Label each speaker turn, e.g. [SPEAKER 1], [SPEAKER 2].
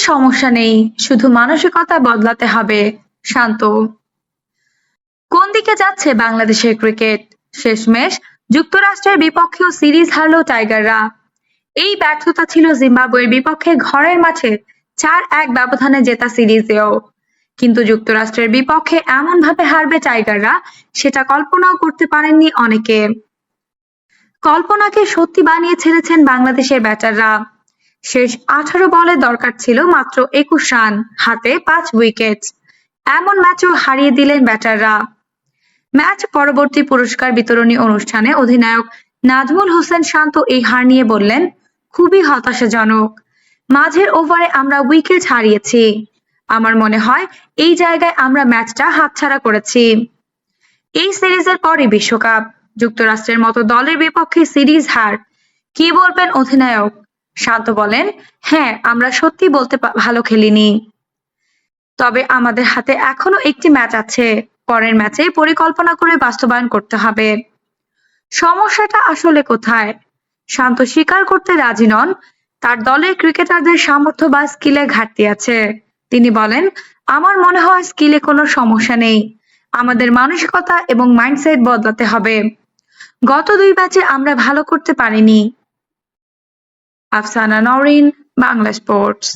[SPEAKER 1] সমস্যা নেই, শুধু মানসিকতা বদলাতে হবে, শান্ত। কোন দিকে যাচ্ছে বাংলাদেশের ক্রিকেট? শেষমেশ যুক্তরাষ্ট্রের বিপক্ষেও সিরিজ হারল টাইগাররা। এই ব্যর্থতা ছিল জিম্বাবুয়ের বিপক্ষে ঘরের মাঠে চার এক ব্যবধানে জেতা সিরিজেও। কিন্তু যুক্তরাষ্ট্রের বিপক্ষে এমনভাবে হারবে টাইগাররা, সেটা কল্পনাও করতে পারেননি অনেকে। কল্পনাকে সত্যি বানিয়ে ছেড়েছেন বাংলাদেশের ব্যাটাররা। শেষ আঠারো বলে দরকার ছিল মাত্র একুশ রান, হাতে পাঁচ উইকেট। এমন ম্যাচও হারিয়ে দিলেন ব্যাটাররা। ম্যাচ পরবর্তী পুরস্কার বিতরণী অনুষ্ঠানে অধিনায়ক নাজমুল হোসেন শান্ত এই হার নিয়ে বললেন, খুবই হতাশাজনক। মাঝের ওভারে আমরা উইকেট হারিয়েছি। আমার মনে হয় এই জায়গায় আমরা ম্যাচটা হাতছাড়া করেছি। এই সিরিজের পরই বিশ্বকাপ। যুক্তরাষ্ট্রের মতো দলের বিপক্ষে সিরিজ হার। কি বলবেন অধিনায়ক? শান্ত বলেন হ্যাঁ আমরা সত্যি বলতে ভালো খেলিনি। তবে আমাদের হাতে এখনও একটি ম্যাচ আছে। পরের ম্যাচে পরিকল্পনা করে বাস্তবায়ন করতে হবে। সমস্যাটা আসলে কোথায়? শান্ত স্বীকার করতে রাজি নন। তার দলের ক্রিকেটারদের সামর্থ্য বা স্কিলে ঘাটতি আছে। তিনি বলেন, আমার মনে হয় স্কিলে কোনো সমস্যা নেই। আমাদের মানসিকতা এবং মাইন্ডসেট বদলাতে হবে। গত দুই ম্যাচে আমরা ভালো করতে পারিনি। আফসানা নওরীন বাংলা স্পোর্টস।